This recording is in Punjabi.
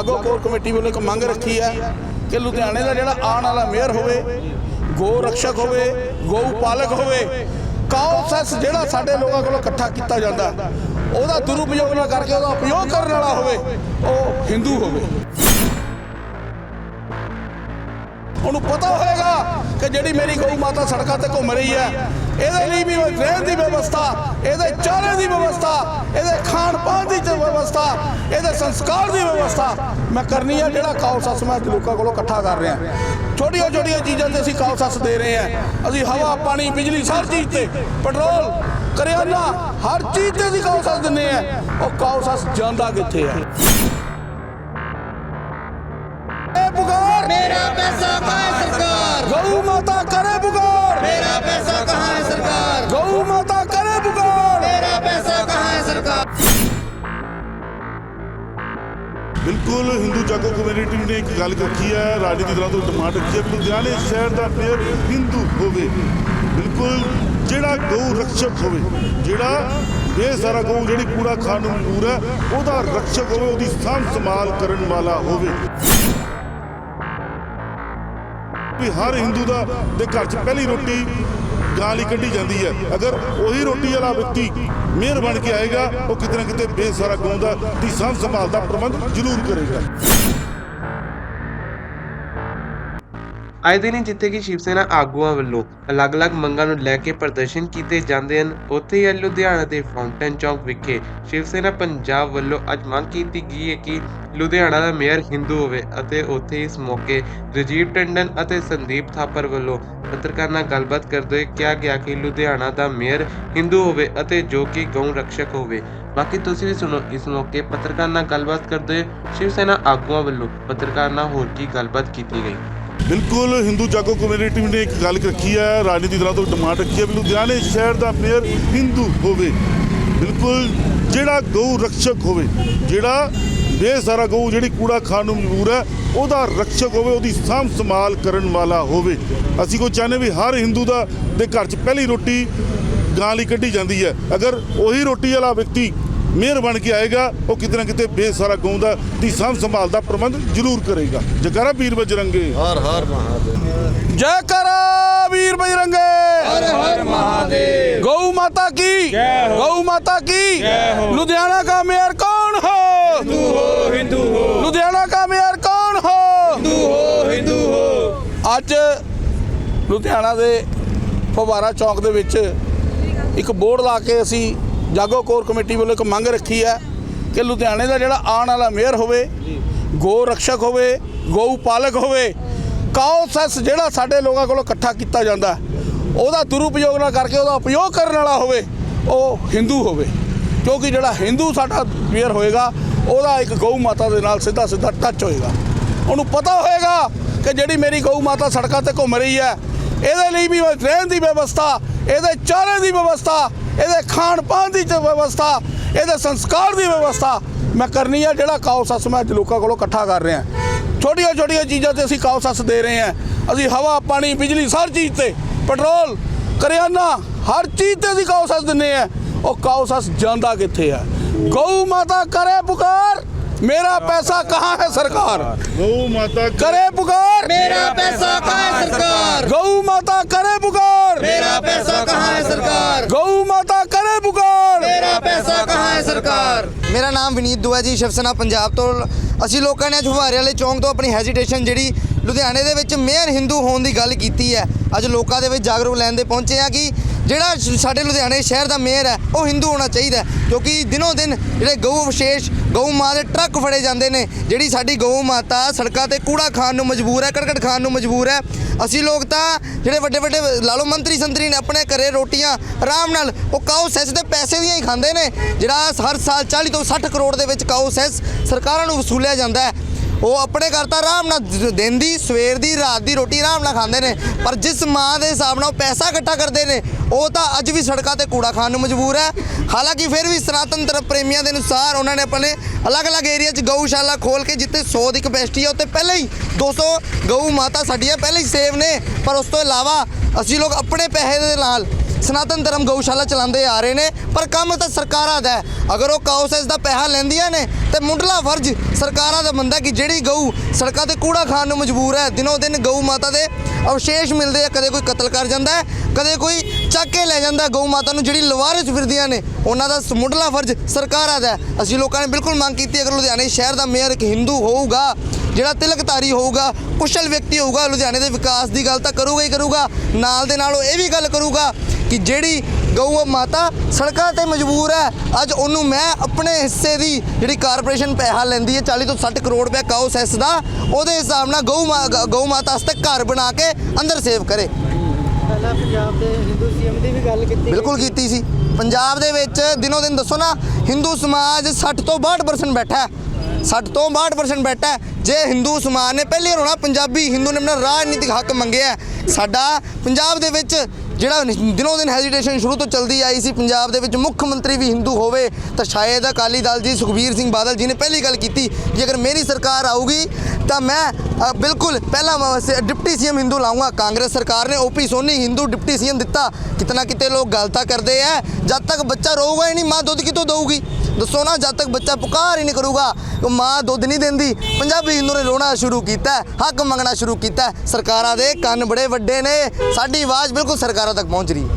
ਜਾਗੋ ਕੋਰ ਕਮੇਟੀ ਵੱਲੋਂ ਇੱਕ ਮੰਗ ਰੱਖੀ ਹੈ ਕਿ ਲੁਧਿਆਣੇ ਦਾ ਜਿਹੜਾ ਆਉਣ ਵਾਲਾ ਮੇਅਰ ਹੋਵੇ, ਗੋ ਰਕਸ਼ਕ ਹੋਵੇ ਗਊ ਪਾਲਕ ਹੋਵੇ, ਕਾਉਸੈਸ ਜਿਹੜਾ ਸਾਡੇ ਲੋਕਾਂ ਕੋਲੋਂ ਇਕੱਠਾ ਕੀਤਾ ਜਾਂਦਾ, ਉਹਦਾ ਦੁਰਉਪਯੋਗ ਨਾ ਕਰਕੇ ਉਹਦਾ ਉਪਯੋਗ ਕਰਨ ਵਾਲਾ ਹੋਵੇ, ਉਹ ਹਿੰਦੂ ਹੋਵੇ। ਉਹਨੂੰ ਪਤਾ ਹੋਏਗਾ ਕਿ ਜਿਹੜੀ ਮੇਰੀ ਗਊ ਮਾਤਾ ਸੜਕਾਂ ਤੇ ਘੁੰਮ ਰਹੀ ਹੈ, ਇਹਦੇ ਲਈ ਵੀ ਰਹਿਣ ਦੀ ਵਿਵਸਥਾ, ਇਹਦੇ ਚਾਰੇ ਦੀ ਵਿਵਸਥਾ ਇਹਦੇ ਸੰਸਕਾਰ ਦੀ ਵਿਵਸਥਾ ਮੈਂ ਕਰਨੀ ਆ ਜਿਹੜਾ ਕੌਲਸਾ ਸਮਾਜ ਦੇ ਲੋਕਾਂ ਕੋਲੋਂ ਇਕੱਠਾ ਕਰ ਰਿਹਾ। ਛੋਟੀਆਂ ਛੋਟੀਆਂ ਚੀਜ਼ਾਂ ਤੇ ਅਸੀਂ ਕੌਲਸਾ ਦੇ ਰਹੇ ਆ। ਅਸੀਂ ਹਵਾ ਪਾਣੀ ਬਿਜਲੀ ਹਰ ਚੀਜ਼ ਤੇ ਪੈਟਰੋਲ ਕਰਿਆਨਾ ਹਰ ਚੀਜ਼ ਤੇ ਅਸੀਂ ਕੌਲਸਾ ਦਿੰਨੇ ਆ। ਉਹ ਕੌਲਸਾ ਜਾਂਦਾ ਕਿੱਥੇ ਆ? ਇਹ ਪੁਕਾਰ! ਮੇਰਾ ਪੈਸਾ ਪਾਏ ਸਰਕਾਰ। ਗਊ ਜਾਗੋ ਕਮਿਊਨਿਟੀ ਨੇ ਇੱਕ ਗੱਲ ਰੱਖੀ ਹੈ ਰਾਜਨੀਤੀ ਦਲਾਂ ਤੋਂ ਡਿਮਾਂਡ ਰੱਖੀ ਹੈ ਲੁਧਿਆਣੇ ਸ਼ਹਿਰ ਦਾ ਮੇਅਰ ਹਿੰਦੂ ਹੋਵੇ। ਬਿਲਕੁਲ ਜਿਹੜਾ ਗਊ ਰਕਸ਼ਕ ਹੋਵੇ, ਜਿਹੜਾ ਬੇਸਾਰਾ ਗਊ ਜਿਹੜੀ ਕੂੜਾ ਖਾਣ ਨੂੰ ਮਜਬੂਰ ਹੈ, ਉਹਦਾ ਰਕਸ਼ਕ ਹੋਵੇ, ਉਹਦੀ ਸਾਂਭ ਸੰਭਾਲ ਕਰਨ ਵਾਲਾ ਹੋਵੇ। ਵੀ ਹਰ ਹਿੰਦੂ ਦਾ ਦੇ ਘਰ 'ਚ ਪਹਿਲੀ ਰੋਟੀ ਗਾਂ ਲਈ ਕੱਢੀ ਜਾਂਦੀ ਹੈ। ਅਗਰ ਉਹੀ ਰੋਟੀ ਵਾਲਾ ਵਿਅਕਤੀ ਮਿਹਰ ਬਣ ਕੇ ਆਏਗਾ, ਉਹ ਕਿਤੇ ਨਾ ਕਿਤੇ ਬੇਸਾਰਾ ਗਊ ਦਾ ਦੀ ਸਾਂਭ ਸੰਭਾਲ ਦਾ ਪ੍ਰਬੰਧ ਜ਼ਰੂਰ ਕਰੇਗਾ। ਆਏ ਦਿਨ ਹੀ ਜਿੱਥੇ ਕਿ ਸ਼ਿਵ ਸੈਨਾ ਆਗੂਆਂ ਵੱਲੋਂ ਅਲੱਗ-ਅਲੱਗ ਮੰਗਾਂ ਨੂੰ ਲੈ ਕੇ ਪ੍ਰਦਰਸ਼ਨ ਕੀਤੇ ਜਾਂਦੇ ਹਨ, ਉੱਥੇ ਹੀ ਅੱਜ ਲੁਧਿਆਣਾ ਦੇ ਫਾਊਂਟਨ ਚੌਕ ਵਿਖੇ ਸ਼ਿਵ ਸੈਨਾ ਪੰਜਾਬ ਵੱਲੋਂ ਅੱਜ ਮੰਗ ਕੀਤੀ ਗਈ ਹੈ ਕਿ ਲੁਧਿਆਣਾ ਦਾ ਮੇਅਰ ਹਿੰਦੂ ਹੋਵੇ ਅਤੇ ਉੱਥੇ ਇਸ ਮੌਕੇ ਰਜੀਵ ਟੰਡਨ ਅਤੇ ਸੰਦੀਪ ਥਾਪਰ ਵੱਲੋਂ ਪੱਤਰਕਾਰਾਂ ਨਾਲ ਗੱਲਬਾਤ ਕਰਦੇ ਹੋਏ ਕਿਹਾ ਗਿਆ ਕਿ ਲੁਧਿਆਣਾ ਦਾ ਮੇਅਰ ਹਿੰਦੂ ਹੋਵੇ ਅਤੇ ਜੋ ਕਿ ਗਊ ਰਕਸ਼ਕ ਹੋਵੇ। ਬਾਕੀ ਤੁਸੀਂ ਵੀ ਸੁਣੋ, ਇਸ ਮੌਕੇ ਪੱਤਰਕਾਰ ਨਾਲ ਗੱਲਬਾਤ ਕਰਦੇ ਹੋਏ ਸ਼ਿਵ ਸੈਨਾ ਆਗੂਆਂ ਵੱਲੋਂ ਪੱਤਰਕਾਰ ਨਾਲ ਹੋਰ ਕੀ ਗੱਲਬਾਤ ਕੀਤੀ ਗਈ। ਬਿਲਕੁਲ ਹਿੰਦੂ ਜਾਗੋ ਕਮਿਊਨਿਟੀ ਨੇ ਇੱਕ ਗੱਲ ਰੱਖੀ ਹੈ, ਰਾਜਨੀਤੀ ਦਲਾਂ ਤੋਂ ਡਿਮਾਂਡ ਰੱਖੀ ਹੈ ਵੀ ਲੁਧਿਆਣੇ ਸ਼ਹਿਰ ਦਾ ਮੇਅਰ ਹਿੰਦੂ ਹੋਵੇ। ਬਿਲਕੁਲ ਜਿਹੜਾ ਗਊ ਰਕਸ਼ਕ ਹੋਵੇ, ਜਿਹੜਾ ਬੇਸਾਰਾ ਗਊ ਜਿਹੜੀ ਕੂੜਾ ਖਾਣ ਨੂੰ ਮਜਬੂਰ ਹੈ, ਉਹਦਾ ਰਕਸ਼ਕ ਹੋਵੇ, ਉਹਦੀ ਸਾਂਭ ਸੰਭਾਲ ਕਰਨ ਵਾਲਾ ਹੋਵੇ। ਅਸੀਂ ਕੋ ਚਾਹੁੰਦੇ ਵੀ ਹਰ ਹਿੰਦੂ ਦਾ ਦੇ ਘਰ 'ਚ ਪਹਿਲੀ ਰੋਟੀ ਗਾਂ ਲਈ ਕੱਢੀ ਜਾਂਦੀ ਹੈ। ਅਗਰ ਉਹੀ ਰੋਟੀ ਵਾਲਾ ਵਿਅਕਤੀ ਮੇਅਰ ਬਣ ਕੇ ਆਏਗਾ ਉਹ ਕਿਤੇ ਨਾ ਕਿਤੇ ਬੇਸਾਰਾ ਗਾਉਂ ਦਾ ਦੀ ਸਾਂਭ ਸੰਭਾਲ ਦਾ ਪ੍ਰਬੰਧ ਜ਼ਰੂਰ ਕਰੇਗਾ। ਜਕਾਰਾ ਵੀਰ ਬਜਰੰਗੇ। ਹਰ ਹਰ ਮਹਾਦੇਵ। ਜੈਕਾਰਾ ਵੀਰ ਬਜਰੰਗੇ। ਹਰ ਹਰ ਮਹਾਦੇਵ। ਗਊ ਮਾਤਾ ਕੀ? ਗਊ ਮਾਤਾ ਕੀ? ਲੁਧਿਆਣਾ ਦਾ ਮੇਅਰ ਕੌਣ ਹੋ? ਹਿੰਦੂ ਹੋ ਹਿੰਦੂ ਹੋ। ਲੁਧਿਆਣਾ ਦਾ ਮੇਅਰ ਕੌਣ ਹੋ? ਹਿੰਦੂ ਹੋ ਹਿੰਦੂ ਹੋ। ਅੱਜ ਲੁਧਿਆਣਾ ਦੇ ਫਵਾਰਾ ਚੌਕ ਦੇ ਵਿੱਚ ਇੱਕ ਬੋਰਡ ਲਾ ਕੇ ਅਸੀਂ ਜਾਗੋ ਕੋਰ ਕਮੇਟੀ ਵੱਲੋਂ ਇੱਕ ਮੰਗ ਰੱਖੀ ਹੈ ਕਿ ਲੁਧਿਆਣੇ ਦਾ ਜਿਹੜਾ ਆਉਣ ਵਾਲਾ ਮੇਅਰ ਹੋਵੇ, ਗੋ ਰਕਸ਼ਕ ਹੋਵੇ ਗਊ ਪਾਲਕ ਹੋਵੇ, ਕਾਉਸੈਸ ਜਿਹੜਾ ਸਾਡੇ ਲੋਕਾਂ ਕੋਲੋਂ ਇਕੱਠਾ ਕੀਤਾ ਜਾਂਦਾ, ਉਹਦਾ ਦੁਰਉਪਯੋਗ ਨਾ ਕਰਕੇ ਉਹਦਾ ਉਪਯੋਗ ਕਰਨ ਵਾਲਾ ਹੋਵੇ, ਉਹ ਹਿੰਦੂ ਹੋਵੇ। ਕਿਉਂਕਿ ਜਿਹੜਾ ਹਿੰਦੂ ਸਾਡਾ ਮੇਅਰ ਹੋਏਗਾ, ਉਹਦਾ ਇੱਕ ਗਊ ਮਾਤਾ ਦੇ ਨਾਲ ਸਿੱਧਾ ਸਿੱਧਾ ਟੱਚ ਹੋਏਗਾ। ਉਹਨੂੰ ਪਤਾ ਹੋਏਗਾ ਕਿ ਜਿਹੜੀ ਮੇਰੀ ਗਊ ਮਾਤਾ ਸੜਕਾਂ ਤੇ ਘੁੰਮ ਰਹੀ ਹੈ, ਇਹਦੇ ਲਈ ਵੀ ਰਹਿਣ ਦੀ ਵਿਵਸਥਾ ਇਹਦੇ ਚਾਰੇ ਦੀ ਵਿਵਸਥਾ, ਇਹਦੇ ਖਾਣ ਪਾਣ ਦੀ ਵਿਵਸਥਾ, ਇਹਦੇ ਸੰਸਕਾਰ ਦੀ ਵਿਵਸਥਾ ਮੈਂ ਕਰਨੀ ਆ ਜਿਹੜਾ ਕਾਉਸਸ ਮੈਂ ਅੱਜ ਲੋਕਾਂ ਕੋਲੋਂ ਇਕੱਠਾ ਕਰ ਰਿਹਾ। ਛੋਟੀਆਂ ਛੋਟੀਆਂ ਚੀਜ਼ਾਂ ਤੇ ਅਸੀਂ ਕਾਉਸਸ ਦੇ ਰਹੇ ਹਾਂ। ਅਸੀਂ ਹਵਾ, ਪਾਣੀ, ਬਿਜਲੀ ਹਰ ਚੀਜ਼ ਤੇ, ਪੈਟਰੋਲ, ਕਰਿਆਨਾ, ਹਰ ਚੀਜ਼ ਤੇ ਅਸੀਂ ਕਾਉਸਸ ਦਿੰਨੇ ਆ ਉਹ ਕਾਉਸਸ ਜਾਂਦਾ ਕਿੱਥੇ ਆ? ਗਊ ਮਾਤਾ ਕਰੇ ਪੁਕਾਰ ਮੇਰਾ ਪੈਸਾ ਕਹਾਂ ਹੈ ਸਰਕਾਰ ਗਊ ਮਾਤਾ करे पुकार मेरा पैसा कहाँ है सरकार गौ माता करे पुकार मेरा पैसा कहाँ है सरकार गौ माता करे पुकार मेरा पैसा कहाँ है सरकार ਮੇਰਾ ਨਾਮ ਵਿਨੀਤ ਦੁਆ ਜੀ ਸ਼ਿਵ ਸੈਨਾ ਪੰਜਾਬ ਤੋਂ ਅਸੀਂ ਲੋਕਾਂ ਨੇ ਅੱਜ ਫੁਹਾਰੇ ਵਾਲੇ ਚੌਂਕ ਤੋਂ ਆਪਣੀ ਹੈਜ਼ਿਟੇਸ਼ਨ ਜਿਹੜੀ ਲੁਧਿਆਣੇ ਦੇ ਵਿੱਚ ਮੇਅਰ ਹਿੰਦੂ ਹੋਣ ਦੀ ਗੱਲ ਕੀਤੀ ਹੈ ਅੱਜ ਲੋਕਾਂ ਦੇ ਵਿੱਚ ਜਾਗਰੂਕ ਲੈਣ ਦੇ ਪਹੁੰਚੇ ਆ ਕਿ ਜਿਹੜਾ ਸਾਡੇ ਲੁਧਿਆਣੇ ਸ਼ਹਿਰ ਦਾ ਮੇਅਰ ਹੈ, ਉਹ ਹਿੰਦੂ ਹੋਣਾ ਚਾਹੀਦਾ ਕਿਉਂਕਿ ਦਿਨੋਂ ਦਿਨ ਜਿਹੜੇ ਗਊ ਵਿਸ਼ੇਸ਼ ਗਊ ਮਾਂ ਦੇ ਟਰੱਕ ਫੜੇ ਜਾਂਦੇ ਨੇ, ਜਿਹੜੀ ਸਾਡੀ ਗਊ ਮਾਤਾ ਸੜਕਾਂ ਤੇ ਕੂੜਾ ਖਾਣ ਨੂੰ ਮਜਬੂਰ ਹੈ ਕਰਕਟ ਖਾਣ ਨੂੰ ਮਜਬੂਰ ਹੈ। ਅਸੀਂ ਲੋਕ ਤਾਂ ਜਿਹੜੇ ਵੱਡੇ ਵੱਡੇ ਲਾ ਲਓ ਮੰਤਰੀ ਸੰਤਰੀ ਨੇ ਆਪਣੇ ਘਰੇ ਰੋਟੀਆਂ ਆਰਾਮ ਨਾਲ, ਉਹ ਕਾਓ ਸੈਸ ਦੇ ਪੈਸੇ ਦੀਆਂ ਹੀ ਖਾਂਦੇ ਨੇ, ਜਿਹੜਾ ਹਰ ਸਾਲ 40 ਤੋਂ 60 ਕਰੋੜ ਦੇ ਵਿੱਚ ਕਾਓ ਸੈਸ ਸਰਕਾਰਾਂ ਨੂੰ ਵਸੂਲਿਆ ਜਾਂਦਾ ਹੈ। ਉਹ ਆਪਣੇ ਘਰ ਤਾਂ ਆਰਾਮ ਨਾਲ ਦਿਨ ਦੀ, ਸਵੇਰ ਦੀ, ਰਾਤ ਦੀ ਰੋਟੀ ਆਰਾਮ ਨਾਲ ਖਾਂਦੇ ਨੇ, ਪਰ ਜਿਸ ਮਾਂ ਦੇ ਹਿਸਾਬ ਨਾਲ ਉਹ ਪੈਸਾ ਇਕੱਠਾ ਕਰਦੇ ਨੇ, ਉਹ ਤਾਂ ਅੱਜ ਵੀ ਸੜਕਾਂ ਤੇ ਕੂੜਾ ਖਾਣ ਨੂੰ ਮਜਬੂਰ ਹੈ। ਹਾਲਾਂਕਿ ਫਿਰ ਵੀ ਸਨਾਤਨ ਧਰਮ ਪ੍ਰੇਮੀਆਂ ਦੇ ਅਨੁਸਾਰ ਉਹਨਾਂ ਨੇ ਆਪਣੇ ਅਲੱਗ-ਅਲੱਗ ਏਰੀਆ 'ਚ ਗਊਸ਼ਾਲਾ ਖੋਲ ਕੇ ਜਿੱਥੇ 100 ਦੀ ਕਪੈਸਿਟੀ ਹੈ ਉੱਤੇ ਪਹਿਲਾਂ ਹੀ 200 ਗਊ ਮਾਤਾ ਸਾਡੀਆਂ ਪਹਿਲਾਂ ਹੀ ਸੇਵ ਨੇ, ਪਰ ਉਸ ਤੋਂ ਇਲਾਵਾ ਅਸੀਂ ਲੋਕ ਆਪਣੇ ਪੈਸੇ ਦੇ ਨਾਲ ਸਨਾਤਨ ਧਰਮ ਗਊਸ਼ਾਲਾ ਚਲਾਉਂਦੇ ਆ ਰਹੇ ਨੇ, ਪਰ ਕੰਮ ਤਾਂ ਸਰਕਾਰਾਂ ਦਾ ਹੈ। ਅਗਰ ਉਹ ਕਾਉਸੈਸ ਦਾ ਪੈਸਾ ਲੈਂਦੀਆਂ ਨੇ, ਤੇ ਮੁੱਢਲਾ ਫਰਜ਼ ਸਰਕਾਰਾਂ ਦਾ ਬੰਦਾ ਕਿ ਜਿਹੜੀ ਗਊ ਸੜਕਾਂ ਤੇ ਕੂੜਾ ਖਾਣ ਨੂੰ ਮਜਬੂਰ ਹੈ, ਦਿਨੋ ਦਿਨ ਗਊ ਮਾਤਾ ਦੇ ਅਵਸ਼ੇਸ਼ ਮਿਲਦੇ ਆ, ਕਦੇ ਕੋਈ ਕਤਲ ਕਰ ਜਾਂਦਾ ਹੈ, ਕਦੇ ਕੋਈ ਚੱਕ ਕੇ ਲੈ ਜਾਂਦਾ ਗਊ ਮਾਤਾ ਨੂੰ, ਜਿਹੜੀ ਲਵਾਰਿਸ ਫਿਰਦੀਆਂ ਨੇ, ਉਹਨਾਂ ਦਾ ਮੁੱਢਲਾ ਫਰਜ਼ ਸਰਕਾਰਾਂ ਦਾ ਅਸੀਂ ਲੋਕਾਂ ਨੇ ਬਿਲਕੁਲ ਮੰਗ ਕੀਤੀ, ਅਗਰ ਲੁਧਿਆਣੇ ਸ਼ਹਿਰ ਦਾ ਮੇਅਰ ਇੱਕ ਹਿੰਦੂ ਹੋਊਗਾ ਜਿਹੜਾ ਤਿਲਕਧਾਰੀ ਹੋਊਗਾ ਕੁਸ਼ਲ ਵਿਅਕਤੀ ਹੋਊਗਾ ਲੁਧਿਆਣੇ ਦੇ ਵਿਕਾਸ ਦੀ ਗੱਲ ਤਾਂ ਕਰੂਗਾ ਹੀ ਕਰੂਗਾ ਨਾਲ ਦੇ ਨਾਲ ਉਹ ਇਹ ਵੀ ਗੱਲ ਕਰੂਗਾ ਕਿ ਜਿਹੜੀ ਗਊ ਮਾਤਾ ਸੜਕਾਂ ਤੇ ਮਜਬੂਰ ਹੈ। ਅੱਜ ਉਹਨੂੰ ਮੈਂ ਆਪਣੇ ਹਿੱਸੇ ਦੀ ਜਿਹੜੀ ਕਾਰਪੋਰੇਸ਼ਨ ਪੈਸਾ ਲੈਂਦੀ ਹੈ 40 ਤੋਂ 60 ਕਰੋੜ ਰੁਪਏ ਕਾਉ ਸੈਸ ਦਾ ਉਹਦੇ ਹਿਸਾਬ ਨਾਲ ਗਊ ਗਊ ਮਾਤਾ ਵਾਸਤੇ ਘਰ ਬਣਾ ਕੇ ਅੰਦਰ ਸੇਵ ਕਰੇ। ਪਹਿਲਾਂ ਪੰਜਾਬ ਦੇ ਹਿੰਦੂ ਸੀਐਮ ਦੀ ਵੀ ਗੱਲ ਕੀਤੀ। ਬਿਲਕੁਲ ਕੀਤੀ ਸੀ। ਪੰਜਾਬ ਦੇ ਵਿੱਚ ਦਿਨੋ ਦਿਨ ਦੱਸੋ ਨਾ ਹਿੰਦੂ ਸਮਾਜ 60 ਤੋਂ 62% ਬੈਠਾ ਹੈ। 60 ਤੋਂ 62% ਬੈਠਾ ਹੈ। ਜੇ ਹਿੰਦੂ ਸਮਾਜ ਨੇ ਪਹਿਲੇ ਹੋਣਾ ਪੰਜਾਬੀ ਹਿੰਦੂ ਨੇ ਆਪਣਾ ਰਾਜਨੀਤਿਕ ਹੱਕ ਮੰਗਿਆ ਸਾਡਾ ਪੰਜਾਬ ਦੇ ਵਿੱਚ ਜਿਹੜਾ ਦਿਨੋ ਦਿਨ ਹੈਜ਼ਿਟੇਸ਼ਨ ਸ਼ੁਰੂ ਤੋਂ ਚੱਲਦੀ ਆਈ ਸੀ, ਪੰਜਾਬ ਦੇ ਵਿੱਚ ਮੁੱਖ ਮੰਤਰੀ ਵੀ ਹਿੰਦੂ ਹੋਵੇ, ਤਾਂ ਸ਼ਾਇਦ ਅਕਾਲੀ ਦਲ ਜੀ ਸੁਖਬੀਰ ਸਿੰਘ ਬਾਦਲ ਜੀ ਨੇ ਪਹਿਲੀ ਗੱਲ ਕੀਤੀ ਕਿ ਅਗਰ ਮੇਰੀ ਸਰਕਾਰ ਆਊਗੀ, ਤਾਂ ਮੈਂ ਅ, ਬਿਲਕੁਲ ਪਹਿਲਾ ਮ- ਸ- ਡਿਪਟੀ ਸੀਐਮ ਹਿੰਦੂ ਲਾਉਂਗਾ। ਕਾਂਗਰਸ ਸਰਕਾਰ ਨੇ O P Soni Hindu deputy C M ਦਿੱਤਾ। ਕਿਤਨਾ ਕਿਤੇ ਲੋਕ ਗਲਤਾ ਕਰਦੇ ਆ ਜਦ ਤੱਕ ਬੱਚਾ ਰੋਊਗਾ ਹੀ ਨਹੀਂ ਮਾਂ ਦੁੱਧ ਕਿਤੋਂ ਦਊਗੀ? ਦੱਸੋ ਨਾ ਜਦ ਤੱਕ ਬੱਚਾ ਪੁਕਾਰ ਹੀ ਨਹੀਂ ਕਰੂਗਾ ਮਾਂ ਦੁੱਧ ਨਹੀਂ ਦਿੰਦੀ। ਪੰਜਾਬੀ ਹਿੰਦੂ ਨੇ ਰੋਣਾ ਸ਼ੁਰੂ ਕੀਤਾ ਹੱਕ ਮੰਗਣਾ ਸ਼ੁਰੂ ਕੀਤਾ ਸਰਕਾਰਾਂ ਦੇ ਕੰਨ ਬੜੇ ਵੱਡੇ ਨੇ ਸਾਡੀ ਆਵਾਜ਼ ਬਿਲਕੁਲ ਸਰਕਾਰਾਂ ਤੱਕ ਪਹੁੰਚ ਰਹੀ ਹੈ।